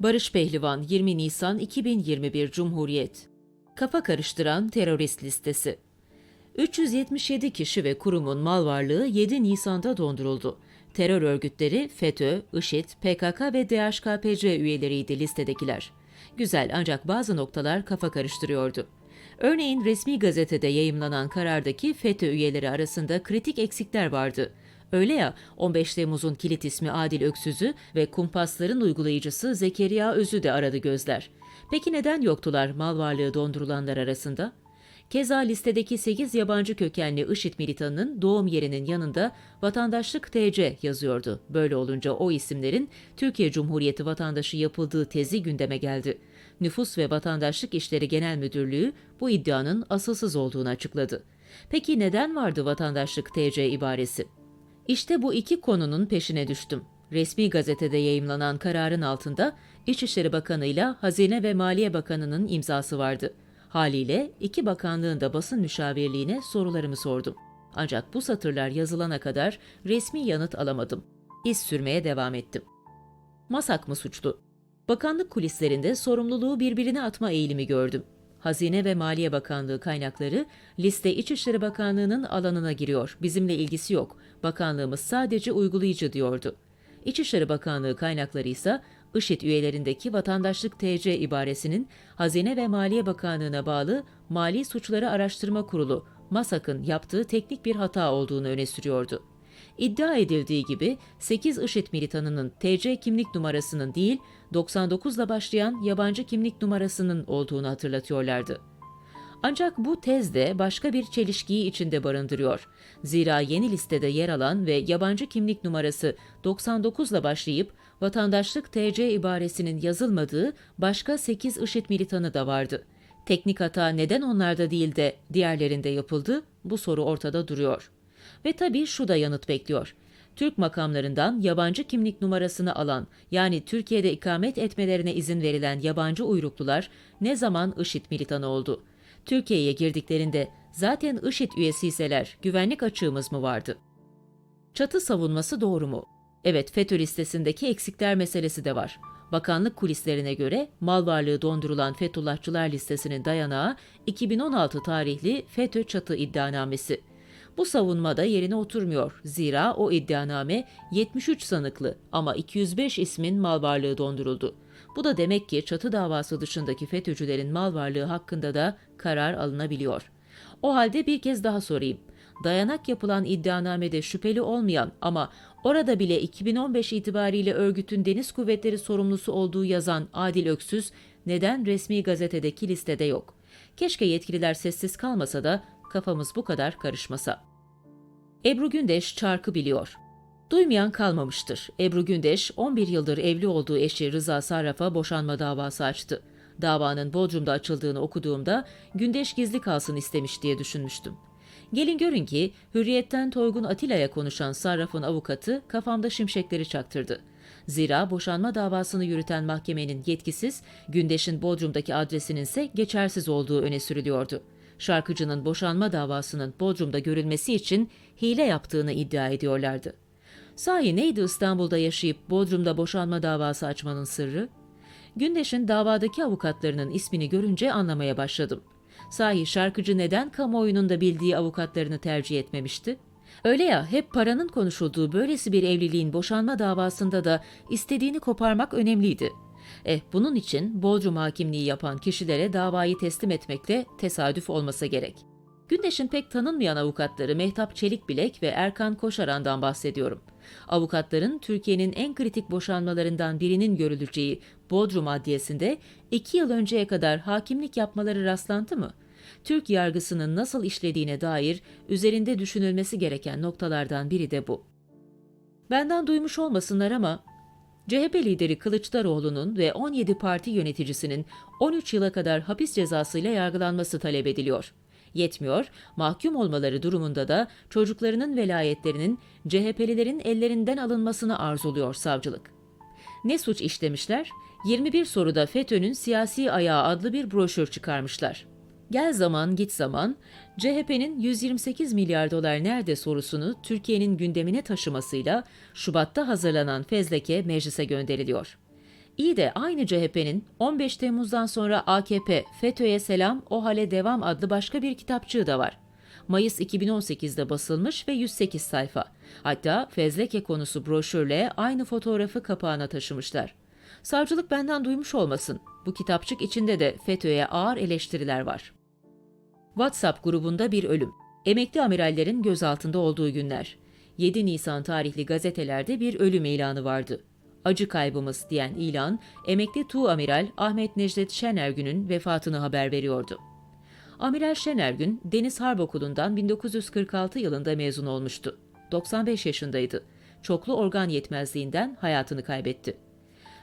Barış Pehlivan 20 Nisan 2021 Cumhuriyet Kafa karıştıran terörist listesi 377 kişi ve kurumun mal varlığı 7 Nisan'da donduruldu. Terör örgütleri FETÖ, IŞİD, PKK ve DHKPC üyeleriydi listedekiler. Güzel ancak bazı noktalar kafa karıştırıyordu. Örneğin resmi gazetede yayımlanan karardaki FETÖ üyeleri arasında kritik eksikler vardı. Öyle ya 15 Temmuz'un kilit ismi Adil Öksüz'ü ve kumpasların uygulayıcısı Zekeriya Öz'ü de aradı gözler. Peki neden yoktular mal varlığı dondurulanlar arasında? Keza listedeki 8 yabancı kökenli IŞİD militanının doğum yerinin yanında vatandaşlık TC yazıyordu. Böyle olunca o isimlerin Türkiye Cumhuriyeti vatandaşı yapıldığı tezi gündeme geldi. Nüfus ve Vatandaşlık İşleri Genel Müdürlüğü bu iddianın asılsız olduğunu açıkladı. Peki neden vardı vatandaşlık TC ibaresi? İşte bu iki konunun peşine düştüm. Resmi gazetede yayımlanan kararın altında İçişleri Bakanı ile Hazine ve Maliye Bakanı'nın imzası vardı. Haliyle iki bakanlığın da basın müşavirliğine sorularımı sordum. Ancak bu satırlar yazılana kadar resmi yanıt alamadım. İz sürmeye devam ettim. Masak mı suçlu? Bakanlık kulislerinde sorumluluğu birbirine atma eğilimi gördüm. Hazine ve Maliye Bakanlığı kaynakları liste İçişleri Bakanlığı'nın alanına giriyor. Bizimle ilgisi yok. Bakanlığımız sadece uygulayıcı diyordu. İçişleri Bakanlığı kaynakları ise IŞİD üyelerindeki vatandaşlık TC ibaresinin Hazine ve Maliye Bakanlığı'na bağlı Mali Suçları Araştırma Kurulu MASAK'ın yaptığı teknik bir hata olduğunu öne sürüyordu. İddia edildiği gibi 8 IŞİD militanının TC kimlik numarasının değil 99 ile başlayan yabancı kimlik numarasının olduğunu hatırlatıyorlardı. Ancak bu tez de başka bir çelişkiyi içinde barındırıyor. Zira yeni listede yer alan ve yabancı kimlik numarası 99 ile başlayıp vatandaşlık TC ibaresinin yazılmadığı başka 8 IŞİD militanı da vardı. Teknik hata neden onlarda değil de diğerlerinde yapıldı? Bu soru ortada duruyor. Ve tabii şu da yanıt bekliyor. Türk makamlarından yabancı kimlik numarasını alan, yani Türkiye'de ikamet etmelerine izin verilen yabancı uyruklular ne zaman IŞİD militanı oldu? Türkiye'ye girdiklerinde zaten IŞİD üyesiyseler güvenlik açığımız mı vardı? Çatı savunması doğru mu? Evet, FETÖ listesindeki eksikler meselesi de var. Bakanlık kulislerine göre mal varlığı dondurulan Fethullahçılar listesinin dayanağı 2016 tarihli FETÖ çatı iddianamesi. Bu savunma da yerine oturmuyor. Zira o iddianame 73 sanıklı ama 205 ismin mal varlığı donduruldu. Bu da demek ki çatı davası dışındaki FETÖ'cülerin mal varlığı hakkında da karar alınabiliyor. O halde bir kez daha sorayım. Dayanak yapılan iddianamede şüpheli olmayan ama orada bile 2015 itibariyle örgütün deniz kuvvetleri sorumlusu olduğu yazan Adil Öksüz neden resmi gazetedeki listede yok? Keşke yetkililer sessiz kalmasa da kafamız bu kadar karışmasa. Ebru Gündeş çarkı biliyor. Duymayan kalmamıştır. Ebru Gündeş 11 yıldır evli olduğu eşi Rıza Sarraf'a boşanma davası açtı. Davanın Bodrum'da açıldığını okuduğumda Gündeş gizli kalsın istemiş diye düşünmüştüm. Gelin görün ki Hürriyet'ten Toygun Atilla'ya konuşan Sarraf'ın avukatı kafamda şimşekleri çaktırdı. Zira boşanma davasını yürüten mahkemenin yetkisiz, Gündeş'in Bodrum'daki adresinin ise geçersiz olduğu öne sürülüyordu. Şarkıcının boşanma davasının Bodrum'da görülmesi için hile yaptığını iddia ediyorlardı. Sahi neydi İstanbul'da yaşayıp Bodrum'da boşanma davası açmanın sırrı? Gündeş'in davadaki avukatlarının ismini görünce anlamaya başladım. Sahi şarkıcı neden kamuoyunun da bildiği avukatlarını tercih etmemişti? Öyle ya hep paranın konuşulduğu böylesi bir evliliğin boşanma davasında da istediğini koparmak önemliydi. Eh bunun için Bodrum hakimliği yapan kişilere davayı teslim etmekle tesadüf olmasa gerek. Gündeş'in pek tanınmayan avukatları Mehtap Çelikbilek ve Erkan Koşaran'dan bahsediyorum. Avukatların Türkiye'nin en kritik boşanmalarından birinin görüleceği Bodrum Adliyesi'nde iki yıl önceye kadar hakimlik yapmaları rastlantı mı? Türk yargısının nasıl işlediğine dair üzerinde düşünülmesi gereken noktalardan biri de bu. Benden duymuş olmasınlar ama CHP lideri Kılıçdaroğlu'nun ve 17 parti yöneticisinin 13 yıla kadar hapis cezasıyla yargılanması talep ediliyor. Yetmiyor, mahkum olmaları durumunda da çocuklarının velayetlerinin CHP'lilerin ellerinden alınmasını arzuluyor savcılık. Ne suç işlemişler? 21 soruda FETÖ'nün siyasi ayağı adlı bir broşür çıkarmışlar. Gel zaman git zaman, CHP'nin 128 milyar dolar nerede sorusunu Türkiye'nin gündemine taşımasıyla Şubat'ta hazırlanan fezleke meclise gönderiliyor. İyi de aynı CHP'nin 15 Temmuz'dan sonra AKP, FETÖ'ye selam, o hale devam adlı başka bir kitapçığı da var. Mayıs 2018'de basılmış ve 108 sayfa. Hatta fezleke konusu broşürle aynı fotoğrafı kapağına taşımışlar. Savcılık benden duymuş olmasın. Bu kitapçık içinde de FETÖ'ye ağır eleştiriler var. WhatsApp grubunda bir ölüm. Emekli amirallerin gözaltında olduğu günler. 7 Nisan tarihli gazetelerde bir ölüm ilanı vardı. Acı kaybımız diyen ilan, emekli Tu Amiral Ahmet Necdet Şenergün'ün vefatını haber veriyordu. Amiral Şenergün, Deniz Harp Okulu'ndan 1946 yılında mezun olmuştu. 95 yaşındaydı. Çoklu organ yetmezliğinden hayatını kaybetti.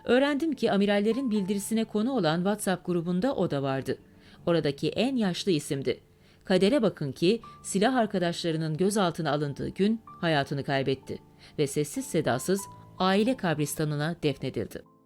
Öğrendim ki amirallerin bildirisine konu olan WhatsApp grubunda o da vardı. Oradaki en yaşlı isimdi. Kadere bakın ki silah arkadaşlarının gözaltına alındığı gün hayatını kaybetti ve sessiz sedasız aile kabristanına defnedildi.